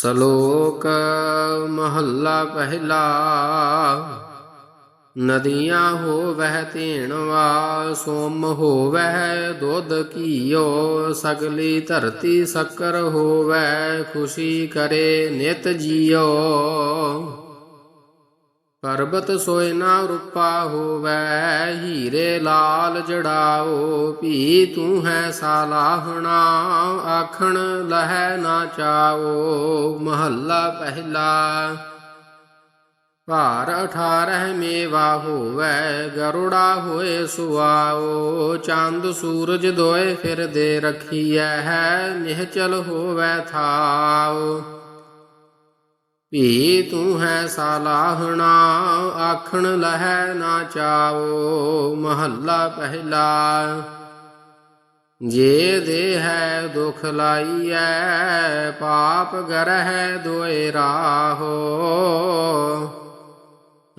ਸ਼ਲੋਕ ਮਹੱਲਾ ਪਹਿਲਾ। ਨਦੀਆਂ ਹੋਵਹਿ ਤੇਣਵਾ, ਸੋਮ ਹੋਵਹਿ ਦੁੱਧ ਘੀਓ, ਸਗਲੀ ਧਰਤੀ ਸ਼ੱਕਰ ਹੋਵੈ ਖੁਸ਼ੀ ਕਰੇ ਨਿਤ ਜੀਓ। ਪਰਬਤ ਸੋਇ ਨਾ ਰੂਪਾ ਹੋਵੈ, ਹੀਰੇ ਲਾਲ ਜੜਾਓ, ਭੀ ਤੂੰ ਹੈ ਸਾਲਾਹਣਾ ਆਖਣ ਲਹਿ ਨਾ ਚਾਓ, ਮਹੱਲਾ ਪਹਿਲਾ। ਭਾਰ 18 ਮੇਵਾ ਹੋਵੈ, ਗਰੁੜਾ ਹੋਏ ਸੁਆਓ, ਚੰਦ ਸੂਰਜ ਦੋਏ ਫਿਰਦੇ ਰਖੀਐ ਹੈ ਨਿਹਚਲ ਹੋਵੇ ਥਾਓ। ਭੀ ਤੂੰ ਹੈ ਸਾਲਾਹਣਾ, ਆਖਣ ਲਹੈ ਨਾ ਚਾਓ ਮਹੱਲਾ ਪਹਿਲਾ। ਜੇ ਦੇ ਹੈ ਦੁਖ ਲਾਈਐ, ਪਾਪ ਗਰਹਿ ਦੋਏ ਰਾਹੋ।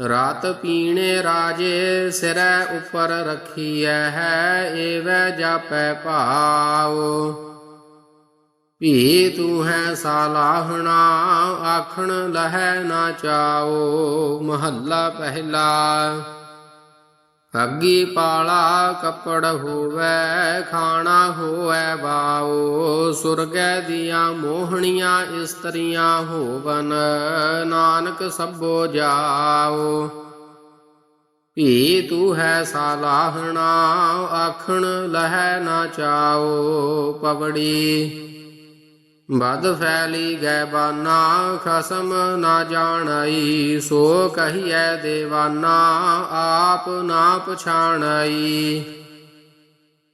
ਰਾਤ ਪੀਣੇ ਰਾਜੇ ਸਿਰੈ ਉਪਰ ਰਖੀਐ ਹੈ, ਏਵੈ ਜਾਪੈ ਭਾਉ ਭੀ ਤੂੰ ਹੈ ਸਾਲਾਹਣਾ ਆਖਣ ਲਹੈ ਨਾ ਚਾਓ, ਮਹੱਲਾ ਪਹਿਲਾ। ਅੱਗੀ ਪਾਲਾ ਕੱਪੜ ਹੋਵੇ, ਖਾਣਾ ਹੋਵੇ ਬਾਓ ਸੁਰਗੈ ਦੀਆਂ ਮੋਹਣੀਆਂ ਇਸਤਰੀਆਂ ਹੋਵਨ, ਨਾਨਕ ਸਭੋ ਜਾਓ। ਭੀ ਤੂੰ ਹੈ ਸਾਲਾਹਣਾ ਆਖਣ ਲਹੈ ਨਾ ਚਾਓ, ਪਵੜੀ। ਬਦ ਫੈਲੀ ਗੈ ਬਾਨਾ ਖਸਮ ਨਾ ਜਾਣਈ, ਸੋ ਕਹੀਐ ਦੇਵਾਨਾ, ਆਪ ਨਾ ਪਛਾਣਈ।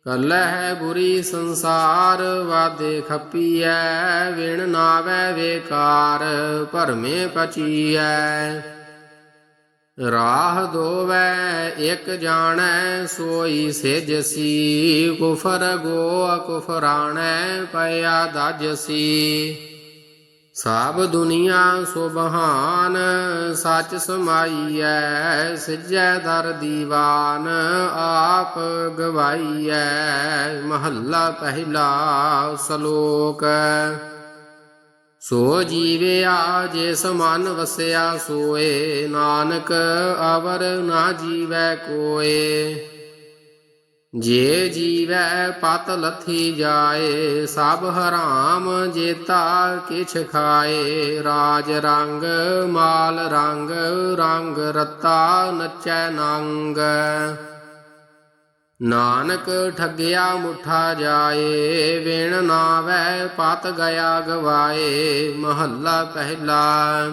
ਕਲਹਿ ਬੁਰੀ ਸੰਸਾਰ ਵਾਦੇ ਖਪੀਐ, ਵਿਣ ਨਾਵੈ ਵੇਕਾਰ, ਭਰਮੇ ਪਚੀਐ। ਰਾਹ ਦੋਵੈ, ਇਕ ਜਾਣੈ, ਸੋਈ ਸਿਜਸੀ ਕੁਫਰ ਗੋ ਕੁਫਰਾਣੈ ਪਿਆ ਦਜਸੀ ਸਭ ਦੁਨੀਆ ਸੁਬਹਾਨ ਸੱਚ ਸਮਾਈਐ, ਸਿਜੈ ਦਰ ਦੀਵਾਨ, ਆਪ ਗਵਾਈਐ। ਮਹੱਲਾ ਪਹਿਲਾ ਸ਼ਲੋਕ। ਸੋ ਜੀਵਿਆ ਜਿਸ ਮਨ ਵਸਿਆ ਸੋਏ, ਨਾਨਕ ਅਵਰ ਨਾ ਜੀਵੈ ਕੋਏ। ਜੇ ਜੀਵੈ ਪਤ ਲਥੀ ਜਾਏ, ਸਭ ਹਰਾਮ ਜੇਤਾ ਕਿਛ ਖਾਏ। ਰਾਜ ਰੰਗ, ਮਾਲ ਰੰਗ ਰੰਗ ਰਤਾ ਨਚੈ ਨੰਗ। ਨਾਨਕ ਠੱਗਿਆ ਮੁਠਾ ਜਾਏ, ਵਿਣ ਨਾਵੈ ਪਤ ਗਿਆ ਗਵਾਏ, ਮਹੱਲਾ ਪਹਿਲਾ।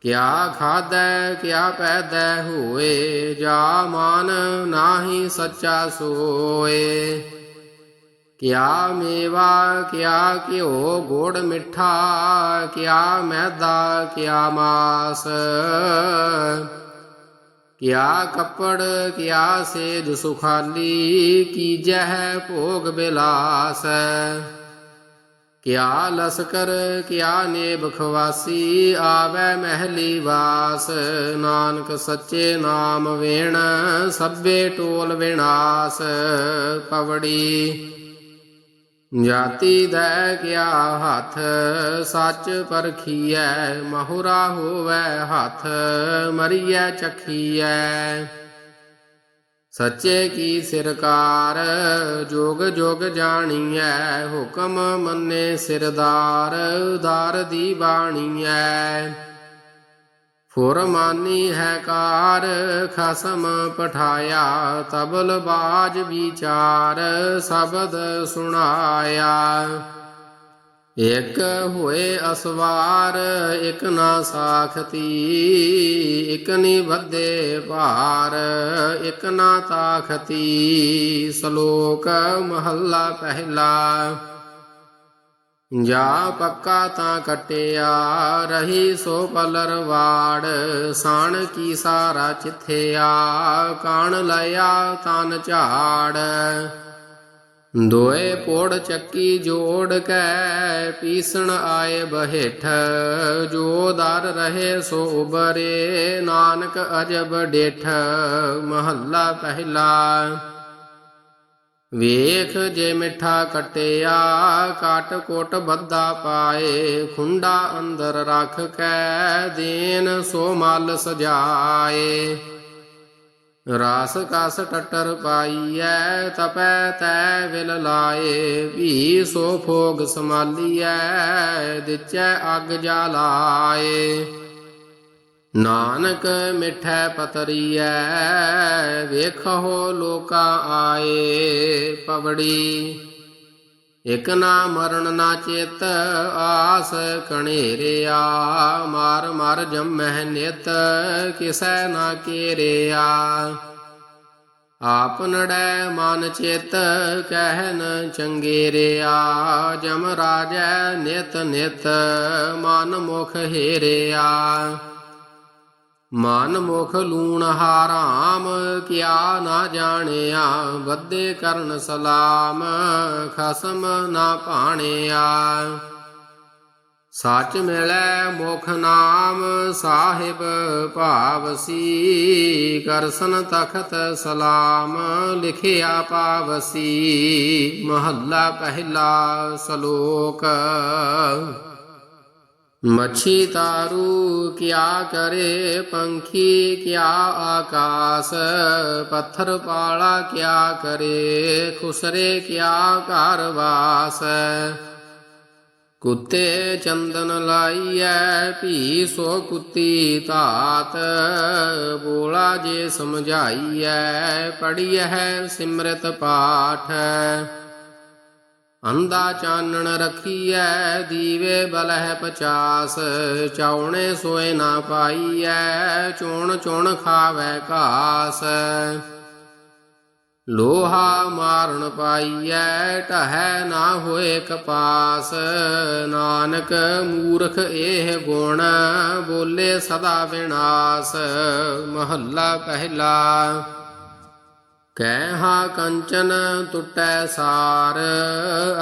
ਕਿਆ ਖਾਦੈ ਕਿਆ ਪੈਦੈ ਹੋਏ, ਜਾ ਮਾਨ ਨਾਹੀ ਸੱਚਾ ਸੋਏ। ਕਿਆ ਮੇਵਾ, ਕਿਆ ਘਿਓ ਗੋੜ ਮਿੱਠਾ, ਕਿਆ ਮੈਦਾ, ਕਿਆ ਮਾਸ। ਕਿਆ ਕੱਪੜ, ਕਿਆ ਸੇਜ ਸੁਖਾਲੀ ਕੀਜੈ ਭੋਗ ਬਿਲਾਸ। ਕਿਆ ਲਸਕਰ, ਕਿਆ ਨੇਬ ਖਵਾਸੀ, ਆਵੈ ਮਹਿਲੀ ਵਾਸ। ਨਾਨਕ ਸੱਚੇ ਨਾਮ ਵੇਣ, ਸਭੇ ਟੋਲ ਵਿਨਾਸ਼ ਪਵੜੀ ਜਾਤੀ ਦੈ ਕਿਆ ਹੱਥ, ਸੱਚ ਪਰਖੀਐ, ਮਹੁਰਾ ਹੋਵੇ ਹੱਥ, ਮਰੀਐ, ਚਖੀਐ। ਸੱਚੇ ਕੀ ਸਿਰਕਾਰ, ਜੋਗ ਜੋਗ ਜਾਣੀਐ, ਹੁਕਮ ਮੰਨੇ ਸਿਰਦਾਰ ਦਾਰ ਦੀ ਬਾਣੀਐ। ਫੁਰਮਾਨੀ ਹੈ ਕਾਰ, ਖਸਮ ਪਠਾਇਆ, ਤਬਲ ਬਾਜ ਵਿਚਾਰ, ਸ਼ਬਦ ਸੁਣਾਇਆ। ਇਕ ਹੋਏ ਅਸਵਾਰ, ਇਕ ਨਾ ਸਾਖਤੀ, ਇਕ ਨੀ ਵੱਧੇ ਭਾਰ, ਇਕ ਨਾ ਤਾਖਤੀ, ਸ਼ਲੋਕ ਮਹੱਲਾ ਪਹਿਲਾ। ਜਾ ਪੱਕਾ ਤਾਂ ਕਟਿਆ, ਰਹੀ ਸੋ ਪਲਰ ਵਾੜ, ਸਾਣ ਕੀ ਸਾਰਾ ਚਿਥਿਆ, ਕਾਣ ਲਿਆ ਤਨ ਝਾੜ। ਦੋਏ ਪੋੜ ਚੱਕੀ ਜੋੜ ਕੇ ਪੀਸਣ ਆਏ ਬਹਿਠ, ਜੋ ਦਰ ਰਹੇ ਸੋ ਉਬਰੇ, ਨਾਨਕ ਅਜਬ ਡੇਠ, ਮਹੱਲਾ ਪਹਿਲਾ। ਵੇਖ ਜੇ ਮਿੱਠਾ ਕਟਿਆ ਕਾਟ ਕੋਟ ਬੱਦਾ ਪਾਏ, ਖੁੰਡਾ ਅੰਦਰ ਰੱਖ ਕੈ ਦੇਨ ਸੋ ਮਲ ਸਜਾਏ। ਰਾਸ ਕਸ ਟਟਰ ਪਾਈਐ, ਤਪੈ ਤੈ ਵਿਲ ਲਾਏ ਵੀ ਸੋ ਫੋਗ ਸਮਾਲੀਐ, ਦਿਚੈ ਅਗ ਜਲਾਏ ਨਾਨਕ ਮਿਠੈ ਪਤਰੀਐ ਵੇਖੋ ਲੋਕਾ ਆਏ ਪਵੜੀ। ਇਕ ਨਾ ਮਰਨ ਨਾ ਚੇਤ, ਆਸ ਕਣੇਰਿਆ ਮਾਰ ਮਾਰ ਜੰਮਹਿ ਨਿਤ, ਕਿਸੈ ਨਾ ਕੇਰਿਆ ਆਪ ਨੜੈ ਮਨ ਚੇਤ, ਕਹਿਨ ਚੰਗੇਰਿਆ ਜਮ ਰਾਜੈ ਨਿਤ ਨਿਤ, ਮਨ ਮੁਖ ਹੇਰਿਆ ਮਨ ਮੁਖ ਲੂਣ ਹਾਰਾਮ, ਕਿਆ ਨਾ ਜਾਣਿਆ ਵੱਦੇ ਕਰਨ ਸਲਾਮ, ਖਸਮ ਨਾ ਭਾਣਿਆ ਸੱਚ ਮਿਲੈ ਮੁਖ ਨਾਮ, ਸਾਹਿਬ ਭਾਵਸੀ ਕਰਸਨ ਤਖਤ ਸਲਾਮ, ਲਿਖਿਆ ਪਾਵਸੀ ਮਹੱਲਾ ਪਹਿਲਾ ਸ਼ਲੋਕ। ਮੱਛੀ ਤਾਰੂ ਕਿਆ ਕਰੇ, ਪੰਖੀ ਕਿਆ ਆਕਾਸ, ਪੱਥਰ ਪਾਲਾ ਕਿਆ ਕਰੇ, ਖੁਸਰੇ ਕਿਆ ਘਰ ਵਾਸ। ਕੁੱਤੇ ਚੰਦਨ ਲਾਈਐ, ਭੀ ਸੋ ਕੁੱਤੀ ਧਾਤ, ਬੋਲਾ ਜੇ ਸਮਝਾਈਐ ਪੜੀਐ ਸਿਮਰਤ ਪਾਠ। ਅੰਦਾ ਚਾਨਣ ਰਖੀਐ, ਦੀਵੇ ਬਲਹਿ ਪਚਾਸ, ਚਾਉਣੇ ਸੋਏ ਨਾ ਪਾਈਐ, ਚੁਣ ਚੁਣ ਖਾਵੈ ਘਾਸ। ਲੋਹਾ ਮਾਰਨ ਪਾਈਐ, ਢਹੈ ਨਾ ਹੋਏ ਕਪਾਸ। ਨਾਨਕ ਮੂਰਖ ਇਹ ਗੁਣ, ਬੋਲੇ ਸਦਾ ਵਿਨਾਸ਼। ਮਹੱਲਾ ਪਹਿਲਾ। ਕਹਿਹਾ ਕੰਚਨ ਟੁੱਟੈ ਸਾਰ,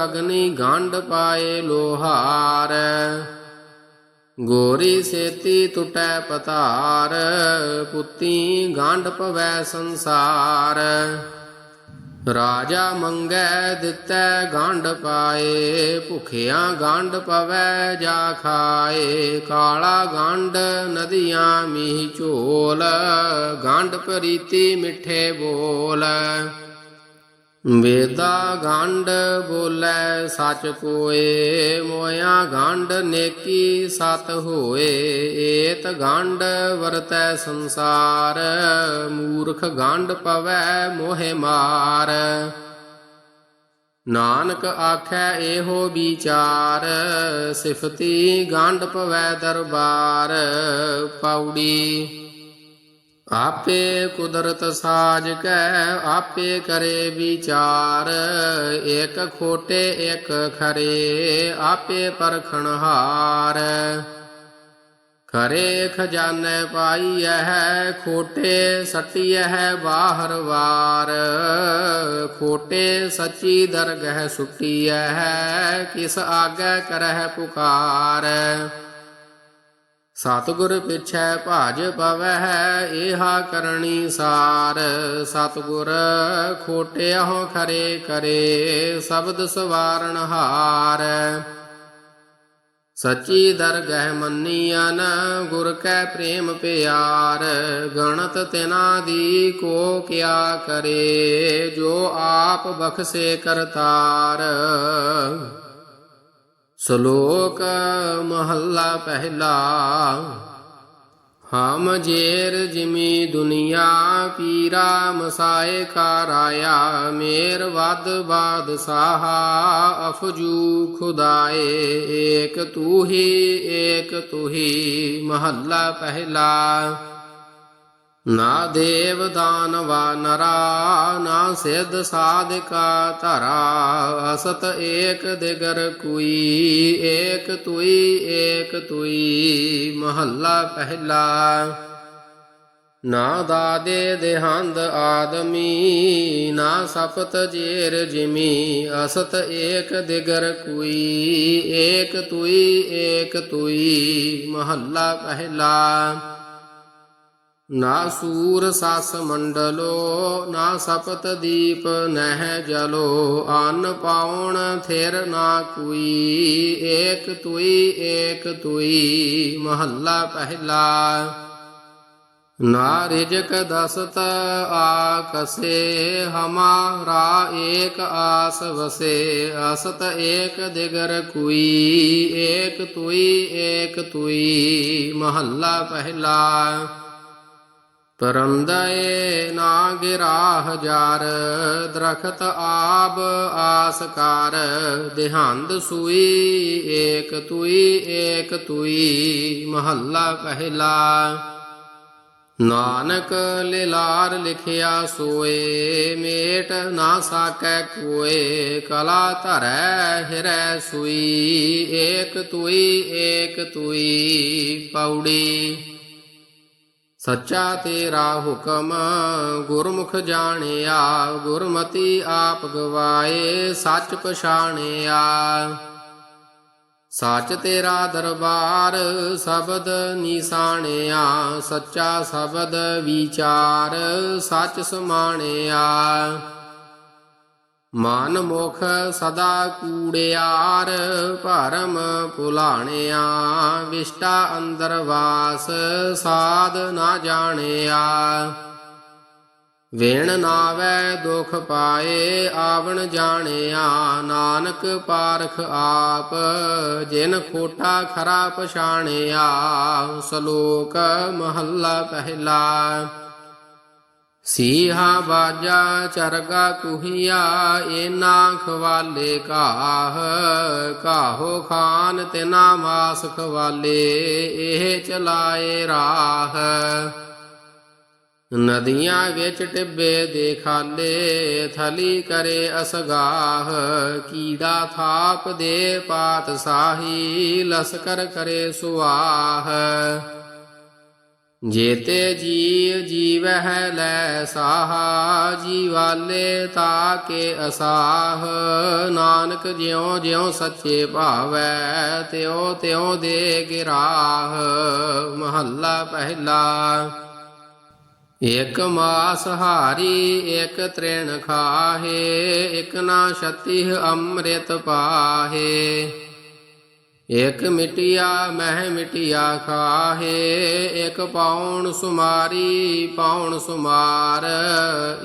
ਅਗਨੀ ਗੰਢ ਪਾਏ ਲੋਹਾਰ। ਗੋਰੀ ਸੇਤੀ ਟੁੱਟੈ ਪਤਾਰ, ਪੁੱਤੀ ਗੰਢ ਪਵੈ ਸੰਸਾਰ। ਰਾਜਾ ਮੰਗੈ ਦਿੱਤੈ ਗੰਢ ਪਾਏ, ਭੁਖਿਆਂ ਗੰਢ ਪਵੈ ਜਾ ਖਾਏ। ਕਾਲਾ ਗੰਢ ਨਦੀਆਂ ਮੀਹ ਝੋਲ, ਗੰਢ ਪ੍ਰੀਤੀ ਮਿੱਠੇ ਬੋਲ। ਵੇਦਾ ਗੰਢ ਬੋਲੇ ਸਚ ਕੋਏ, ਮੋਇਆ ਗੰਢ ਨੇਕੀ ਸਤ ਹੋਏ। ਏਤ ਗੰਢ ਵਰਤੈ ਸੰਸਾਰ, ਮੂਰਖ ਗੰਢ ਪਵੈ ਮੋਹਿ ਮਾਰ। ਨਾਨਕ ਆਖੈ ਇਹੋ ਵਿਚਾਰ, ਸਿਫਤੀ ਗੰਢ ਪਵੈ ਦਰਬਾਰ। ਪੌੜੀ ਆਪੇ ਕੁਦਰਤ ਸਾਜ ਕੈ, ਆਪੇ ਕਰੇ ਵਿਚਾਰ। ਇਕ ਖੋਟੇ ਇਕ ਖਰੇ, ਆਪੇ ਪਰਖਣ ਹਾਰ। ਖਰੇ ਖਜ਼ਾਨੇ ਪਾਈਐ, ਖੋਟੇ ਸਟੀਐ ਬਾਹਰ ਵਾਰ। ਖੋਟੇ ਸੱਚੀ ਦਰਗਹਿ ਸੁਟੀਐ, ਕਿਸ ਆਗੇ ਕਰਹਿ ਪੁਕਾਰ। ਸਤਿਗੁਰ ਪਿਛੈ ਭਾਜ ਹੈ ਏਹਾ ਕਰਨੀ ਸਾਰ। ਸਤਿਗੁਰ ਖੋਟਿਆਹੁ ਖਰੇ ਕਰੇ, ਸ਼ਬਦ ਸਵਾਰਨ ਹਾਰ। ਸੱਚੀ ਦਰਗਹਿ ਮੰਨੀਐਨ, ਗੁਰ ਕੈ ਪ੍ਰੇਮ ਪਿਆਰ। ਗਣਤ ਤਿਨਾ ਦੀ ਕੋ ਕਿਆ ਕਰੇ, ਜੋ ਆਪ ਬਖਸੇ ਕਰਤਾਰ। ਸ਼ਲੋਕ ਮਹੱਲਾ ਪਹਿਲਾ। ਹਮ ਜੇਰ ਜਿਮੀ ਦੁਨੀਆ ਪੀਰਾ ਮਸਾਏ ਕਾ ਮੇਰ ਵਦ ਬਾਦ ਸਾਹਾ ਅਫਜੂ ਖੁਦਾਏ। ਏਕ ਤੂ ਹੀ, ਏਕ ਤੂ ਹੀ ਮਹੱਲਾ ਪਹਿਲਾ। ਨਾ ਦੇਵ ਦਾਨਵਾ ਨਰਾ, ਨਾ ਸਿੱਧ ਸਾਧਿਕਾ ਧਰਾ, ਅਸਤ ਏਕ ਦਿਗਰ ਕੋਈ, ਏਕ ਤੁਈ ਏਕ ਤੁਈ ਮਹੱਲਾ ਪਹਿਲਾ। ਨਾ ਦਾਦੇ ਦੇਹੰਦ ਆਦਮੀ, ਨਾ ਸਪਤ ਜੇਰ ਜਿਮੀ, ਅਸਤ ਏਕ ਦਿਗਰ ਕੋਈ, ਏਕ ਤੁਈ ਏਕ ਤੁਈ ਮਹੱਲਾ ਪਹਿਲਾ। ਨਾ ਸੂਰ ਸਸ ਮੰਡਲੋ, ਨਾ ਸਪਤ ਦੀਪ ਨਹਿ ਜਲੋ, ਅਨ ਪਾਉਣ ਥਿਰ ਨਾ ਕੋਈ, ਏਕ ਤੁਈ ਏਕ ਤੁਈ, ਮਹੱਲਾ ਪਹਿਲਾ। ਨਾ ਰਿਜਕ ਦਸਤ ਆਕਸੇ ਹਮਾਰਾ ਏਕ ਆਸ ਵਸੇ, ਅਸਤ ਏਕ ਦਿਗਰ ਕੋਈ, ਏਕ ਤੁਈ ਏਕ ਤੁਈ, ਮਹੱਲਾ ਪਹਿਲਾ। ਪਰੰਦਏ ਨਾ ਗਿਰਾਹ ਜਾਰ, ਦਰਖਤ ਆਬ ਆਸਕਾਰ ਕਰ। ਸੂਈ ਏਕ ਤੁਈ ਏਕ ਤੁਈ, ਮਹੱਲਾ ਪਹਿਲਾ। ਨਾਨਕ ਲਿਲਾਰ ਲਿਖਿਆ ਸੋਏ, ਮੇਟ ਨਾ ਸਾਕੈ ਕੋਏ। ਕਲਾ ਧਰੈ ਹਿਰੈ ਸੂਈ, ਏਕ ਤੁਈ ਏਕ ਤੁਈ, ਪੌੜੀ। ਸੱਚਾ ਤੇਰਾ ਹੁਕਮ, ਗੁਰਮੁਖ ਜਾਣਿਆ, ਗੁਰਮਤੀ ਆਪ ਗਵਾਏ, ਸੱਚ ਪਛਾਣਿਆ। ਸੱਚ ਤੇਰਾ ਦਰਬਾਰ ਸ਼ਬਦ ਨਿਸ਼ਾਨਿਆ ਸੱਚਾ ਸ਼ਬਦ ਵਿਚਾਰ, ਸੱਚ ਸਮਾਣਿਆ। ਮਨ ਮੁਖ ਸਦਾ ਕੂੜਿਆਰ, ਭਰਮ ਭੁਲਾਣਿਆ, ਵਿਸ਼ਟਾ ਅੰਦਰ ਵਾਸ, ਸਾਧ ਨਾ ਜਾਣਿਆ। ਵੇਣ ਨਾਵੈ ਦੁਖ ਪਾਏ, ਆਵਣ ਜਾਣਿਆ, ਨਾਨਕ ਪਾਰਖ ਆਪ, ਜਿਨ ਖੋਟਾ ਖਰਾ ਪਛਾਣਿਆ ਸ਼ਲੋਕ ਮਹੱਲਾ ਪਹਿਲਾ। ਸੀਹਾ ਬਾਜਾ ਚਰਗਾ ਕੁਹੀਆ ਏਨਾ ਖਵਾਲੇ ਕਾਹ, ਕਾਹੋ ਖਾਨ ਤਿਨਾ ਮਾਸ ਖਵਾਲੇ ਇਹ ਚਲਾਏ ਰਾਹ। ਨਦੀਆਂ ਵਿੱਚ ਟਿੱਬੇ ਦੇ ਖਾਲੇ, ਥਲੀ ਕਰੇ ਅਸਗਾਹ, ਕੀੜਾ ਥਾਪ ਦੇ ਪਾਤ ਸਾਹੀ, ਲਸਕਰ ਕਰੇ ਸੁਆਹ। ਜੇਤੇ ਜੀ ਜੀਵਹਿ ਲੈ ਸਾਹਾ, ਜੀਵਾਲੇ ਤਾਕੇ ਅਸਾਹ। ਨਾਨਕ ਜਿਉ ਜਿਉ ਸੱਚੇ ਭਾਵੈ, ਤਿਉ ਤਿਉ ਦੇ ਗਿਰਾਹ ਮਹੱਲਾ ਪਹਿਲਾ। ਇਕ ਮਾਸ ਹਾਰੀ, ਇਕ ਤ੍ਰਿਣ ਖਾਹੇ, ਇਕ ਨਾ ਛਤਿਹ ਅੰਮ੍ਰਿਤ ਪਾਹੇ। ਇਕ ਮਿਟਿਆ, ਮਹਿ ਮਿਟਿਆ ਖਾਹੇ, ਇਕ ਪਾਉਣ ਸੁਮਾਰੀ ਪਾਉਣ ਸੁਮਾਰ,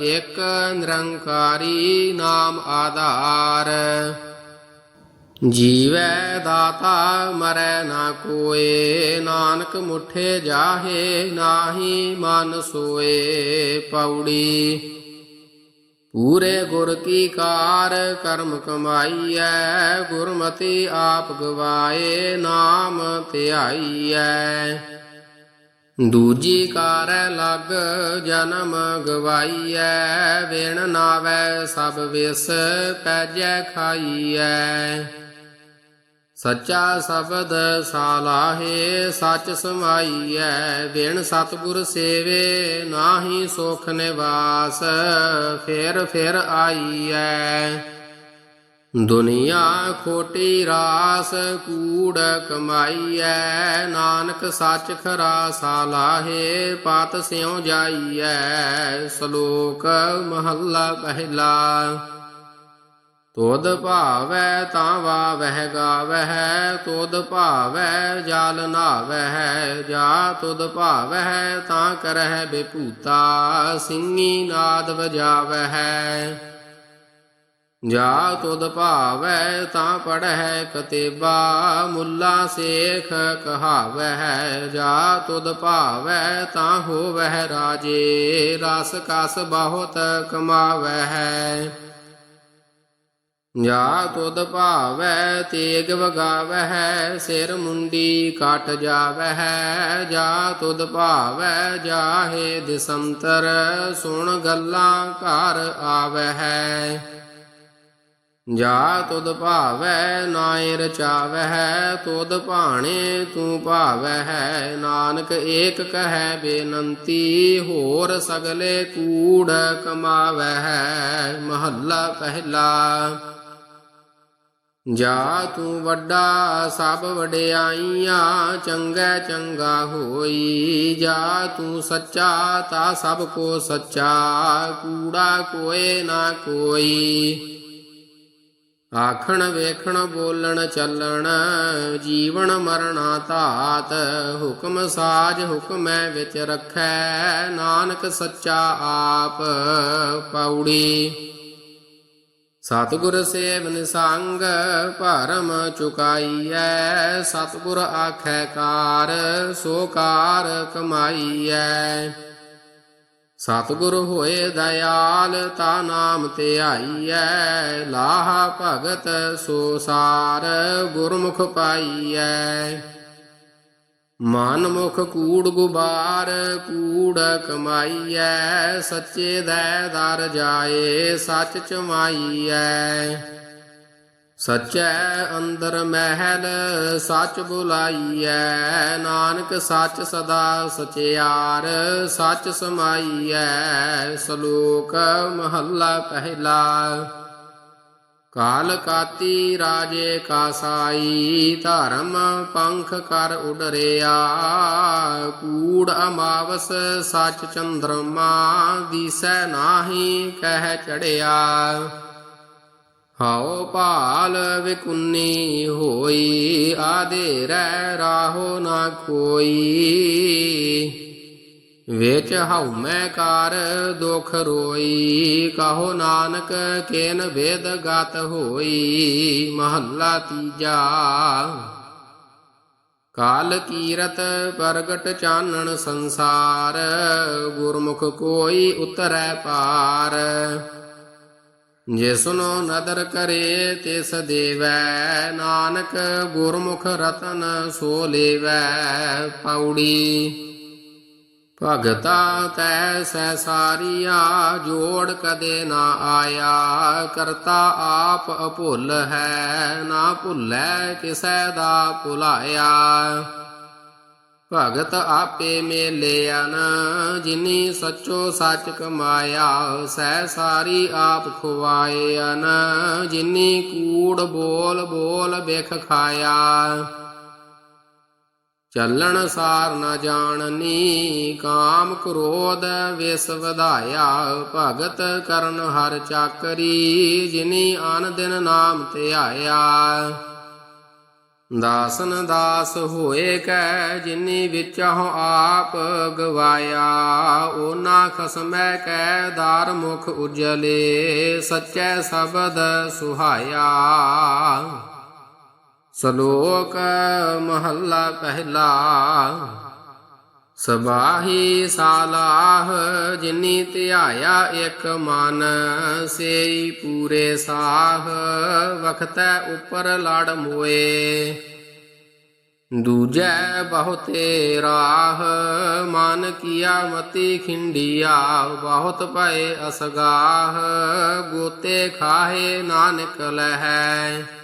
ਇਕ ਨਿਰੰਕਾਰੀ ਨਾਮ ਆਧਾਰ। ਜੀਵੈ ਦਾਤਾ, ਮਰੈ ਨਾ ਕੋਏ, ਨਾਨਕ ਮੁਠੇ ਜਾਹੇ, ਨਾਹੀ ਮਨ ਸੋਏ, ਪੌੜੀ। ਪੂਰੇ ਗੁਰ ਕੀ ਕਾਰ ਕਰਮ ਕਮਾਈਐ, ਗੁਰਮਤੀ ਆਪ ਗਵਾਏ, ਨਾਮ ਧਿਆਈਐ। ਦੂਜੀ ਕਾਰੈ ਲਗ ਜਨਮ ਗਵਾਈਐ, ਵਿਣ ਨਾਵੈ ਸਭ ਵਿਸ ਪੈਜੈ ਖਾਈਐ। ਸੱਚਾ ਸ਼ਬਦ ਸਾਲਾਹੇ, ਸੱਚ ਸਮਾਈਐ, ਬਿਨ ਸਤਿਗੁਰ ਸੇਵੇ, ਨਾਹੀ ਸੁਖ ਨਿਵਾਸ, ਫਿਰ ਫਿਰ ਆਈਐ। ਦੁਨੀਆ ਖੋਟੀ ਰਾਸ, ਕੂੜ ਕਮਾਈਐ, ਨਾਨਕ ਸੱਚ ਖਰਾ ਸਾਲਾਹੇ, ਪਤ ਸਿਉ ਜਾਈਐ, ਸ਼ਲੋਕ ਮਹੱਲਾ ਪਹਿਲਾ। ਤੋਦ ਭਾਵੈ ਤਾਂ ਵਾਵਹਿ ਗਾਵਹਿ ਤੋਦ ਭਾਵੈ ਜਾਲ ਨਾਵਹਿ, ਜਾ ਤੋਦ ਭਾਵੈ ਤਾਂ ਕਰਹਿ ਬੇਪੂਤਾ ਸਿੰਘੀ ਨਾਦ ਵਜਾਵਹਿ। ਜਾ ਤੁਧ ਭਾਵੈ ਤਾਂ ਪੜਹਿ ਕਤੇਬਾ, ਮੁੱਲਾ ਸੇਖ ਕਹਾਵਹਿ, ਜਾ ਤੁਧ ਭਾਵੈ ਤਾਂ ਹੋਵਹਿ ਰਾਜੇ, ਰਸ ਕਸ ਬਹੁਤ ਕਮਾਵਹਿ। ਜਾ ਤੁਧ ਭਾਵੈ, ਤੇਗ ਵਗਾਵਹਿ, ਸਿਰ ਮੁੰਡੀ ਕਟ ਜਾਵਹਿ, ਜਾ ਤੁਧ ਭਾਵੈ, ਜਾਹੇ ਦਿਸੰਤਰ, ਸੁਣ ਗੱਲਾਂ ਘਰ ਆਵਹਿ। ਜਾ ਤੁਧ ਭਾਵੈ ਨਾਇ ਰਚਾਵਹਿ ਤੁਧ ਭਾਣੇ ਤੂੰ ਭਾਵਹਿ, ਨਾਨਕ ਏਕ ਕਹੈ ਬੇਨੰਤੀ, ਹੋਰ ਸਗਲੇ ਕੂੜ ਕਮਾਵਹਿ। ਮਹੱਲਾ ਪਹਿਲਾ। ਜਾ ਤੂੰ ਵੱਡਾ ਸਭ ਵਡਿਆਈਆਂ, ਚੰਗਾ ਚੰਗਾ ਹੋਈ। ਜਾ ਤੂੰ ਸੱਚਾ ਤਾ ਸਭ ਕੋ ਸੱਚਾ, ਕੂੜਾ ਕੋਏ ਨਾ ਕੋਈ। ਆਖਣ ਵੇਖਣ ਬੋਲਣ ਚੱਲਣ, ਜੀਵਨ ਮਰਣਾ ਧਾਤ। ਹੁਕਮ ਸਾਜ ਹੁਕਮੈ ਵਿੱਚ ਰੱਖੈ, ਨਾਨਕ ਸੱਚਾ ਆਪ ਪੌੜੀ। ਸਤਿਗੁਰ ਸੇਵਨ ਸੰਗ ਭਰਮ ਚੁਕਾਈਐ, ਸਤਿਗੁਰ ਆਖੈ ਕਾਰ, ਸੋ ਕਾਰ ਕਮਾਈਐ। ਸਤਿਗੁਰ ਹੋਏ ਦਇਆਲ, ਤਾ ਨਾਮ ਧਿਆਈਐ ਲਾਹਾ ਭਗਤ ਸੋ ਸਾਰ, ਗੁਰਮੁਖ ਪਾਈਐ। ਮਨ ਮੁਖ ਕੂੜ ਗੁਬਾਰ, ਕੂੜ ਕਮਾਈਐ, ਸੱਚੇ ਦੈ ਦਰ ਜਾਏ, ਸੱਚ ਚਮਾਈਐ। ਸੱਚੈ ਅੰਦਰ ਮਹਿਲ, ਸੱਚ ਬੁਲਾਈਐ, ਨਾਨਕ ਸੱਚ ਸਦਾ ਸਚਿਆਰ, ਸੱਚ ਸਮਾਈਐ, ਸ਼ਲੋਕ ਮਹੱਲਾ ਪਹਿਲਾ। ਕਾਲ ਕਾਤੀ ਰਾਜੇ ਕਾਸਾਈ, ਧਰਮ ਪੰਖ ਕਰ ਉਡਰਿਆ। ਕੂੜ ਅਮਾਵਸ ਸਚ ਚੰਦਰਮਾ, ਦੀਸੈ ਨਾਹੀ ਕਹਿ ਚੜਿਆ। ਹਉ ਭਾਲ ਵਿਕੁੰਨੀ ਹੋਈ ਆਧੇਰੈ ਰਾਹੋ ਨਾ ਕੋਈ ਵੇਚ ਹਉ ਮੈਂ ਕਾਰ ਦੁਖ ਰੋਈ, ਕਹੋ ਨਾਨਕ ਕੇਨ ਵੇਦ ਗਤ ਹੋਈ, ਮਹੱਲਾ ਤੀਜਾ। ਕਾਲ ਕੀਰਤ ਪ੍ਰਗਟ ਚਾਨਣ ਸੰਸਾਰ, ਗੁਰਮੁਖ ਕੋਈ ਉਤਰੈ ਪਾਰ। ਜਿਸਨੋ ਨਦਰ ਕਰੇ, ਤਿਸ ਦੇਵੈ, ਨਾਨਕ ਗੁਰਮੁਖ ਰਤਨ ਸੋ ਲੇਵੈ ਪੌੜੀ ਭਗਤਾ ਤੈ ਸੈ ਸਾਰੀਆ, ਜੋੜ ਕਦੇ ਨਾ ਆਇਆ। ਕਰਤਾ ਆਪ ਅਭੁੱਲ ਹੈ, ਨਾ ਭੁੱਲੈ ਕਿਸੈ ਦਾ ਭੁਲਾਇਆ। ਭਗਤ ਆਪੇ ਮੇਲਿਆਨ ਜਿਨੀ ਸੱਚੋ ਸੱਚ ਕਮਾਇਆ, ਸੈ ਸਾਰੀ ਆਪ ਖੁਆਇਆਨ ਜਿਨੀ ਕੂੜ ਬੋਲ ਬੋਲ ਬਿਖ ਖਾਇਆ। ਚੱਲਣ ਸਾਰ ਨ ਜਾਣਨੀ, ਕਾਮ ਕ੍ਰੋਧ ਵਿਸ ਵਧਾਇਆ। ਭਗਤ ਕਰਨ ਹਰ ਚਾਕਰੀ, ਜਿਨੀ ਆਨ ਦਿਨ ਨਾਮ ਧਿਆਇਆ ਦਾਸਨ ਦਾਸ ਹੋਏ ਕੈ, ਜਿਨੀ ਵਿਚਹੁ ਆਪ ਗਵਾਇਆ। ਓਨਾ ਖਸਮੈ ਕੈ, ਦਾਰ ਮੁਖ ਉਜਲੇ, ਸਚੈ ਸ਼ਬਦ ਸੁਹਾਇਆ। ਸ਼ਲੋਕ ਮਹੱਲਾ ਪਹਿਲਾ। ਸਬਾਹੀ ਸਾਲਾਹ ਜਿਨੀ ਧਿਆਇਆ ਇਕ ਮਨ, ਸੇਈ ਪੂਰੇ ਸਾਹ, ਵਖਤੈ ਉਪਰ ਲੜ ਮੋਏ। ਦੂਜੈ ਬਹੁਤੇ ਰਾਹ, ਮਨ ਕੀਆ ਮਤੀ ਖਿੰਡੀਆ, ਬਹੁਤ ਭਏ ਅਸਗਾਹ, ਗੋਤੇ ਖਾਹੇ ਨਾਨਕ ਨਿਕਲਹਿ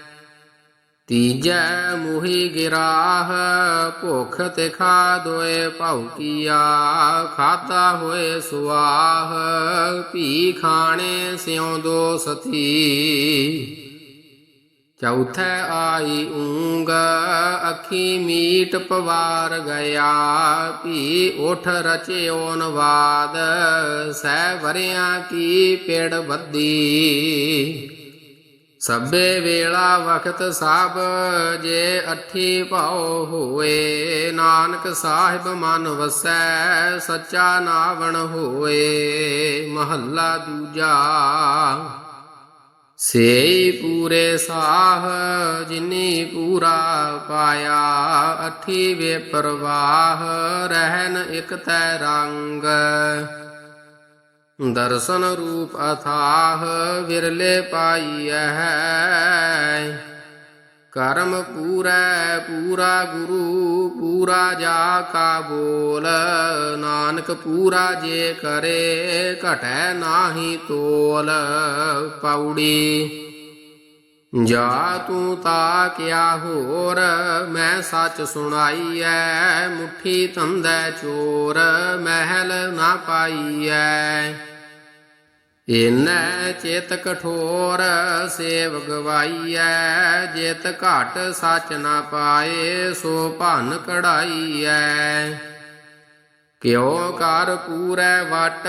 ਤੀਜੈ ਮੁਹੀ ਗਿਰਾਹ, ਭੁਖ ਤੇ ਖਾ ਦੋਏ ਭੌਕੀਆ ਖਾਤਾ ਹੋਏ ਸੁਆਹ, ਭੀ ਖਾਣੇ ਸਿਉ ਦੋ ਸਤੀ ਚੌਥੈ ਆਈ ਊਂਗ, ਅੱਖੀ ਮੀਟ ਪਵਾਰ ਗਿਆ, ਭੀ ਉਠ ਰਚਿਓ ਨਵਾਦ, ਸਹਿ ਵਰਿਆਂ ਕੀ ਪੇੜ ਬੱਦੀ ਸਭੇ ਵੇਲਾ ਵਖਤ ਸਭ ਜੇ ਅੱਠੀ ਭਾਉ ਹੋਏ, ਨਾਨਕ ਸਾਹਿਬ ਮਨ ਵਸੈ, ਸੱਚਾ ਨਾਵਣ ਹੋਏ, ਮਹੱਲਾ ਦੂਜਾ। ਸੇਈ ਪੂਰੇ ਸਾਹ ਜਿਨੀ ਪੂਰਾ ਪਾਇਆ, ਅੱਠੀ ਵੇ ਪ੍ਰਵਾਹ ਰਹਿਨ ਇਕ ਤੈ ਰੰਗ। ਦਰਸ਼ਨ ਰੂਪ ਅਥਾਹ ਵਿਰਲੇ ਪਾਈਐ। ਕਰਮ ਪੂਰੈ ਪੂਰਾ ਗੁਰੂ, ਪੂਰਾ ਜਾ ਕਾ ਬੋਲ। ਨਾਨਕ ਪੂਰਾ ਜੇ ਕਰੇ, ਘਟੈ ਨਾਹੀ ਤੋਲ। ਪੌੜੀ ਜਾ ਤੂੰ ਤਾ ਕਿਆ ਹੋਰ, ਮੈਂ ਸੱਚ ਸੁਣਾਈਐ, ਮੁਠੀ ਤੰਦੈ ਚੋਰ, ਮਹਿਲ ਨਾ ਪਾਈਐ। ਇਨੈ ਚਿਤ ਕਠੋਰ ਸੇਵ ਗਵਾਈਐ ਜਿਤ ਘਟ ਸੱਚ ਨਾ ਪਾਏ, ਸੋ ਭਨ ਕਢਾਈਐ। ਕਿਉ ਕਰ ਪੂਰੈ ਵਟ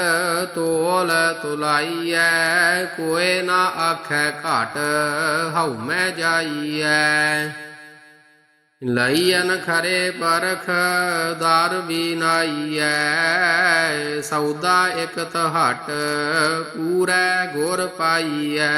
ਤੋਲ ਤੁਲਾਈਐ ਕੋਏ ਨਾ ਆਖੈ ਘਟ ਹਉ ਮੈਂ ਜਾਈਐ। ਲਈਨ ਖਰੇ ਪਰਖ ਦਰ ਬੀਨਾਈਐ ਸੌਦਾ ਇਕ ਤਹਟ ਪੂਰੈ ਗੁਰ ਪਾਈਐ।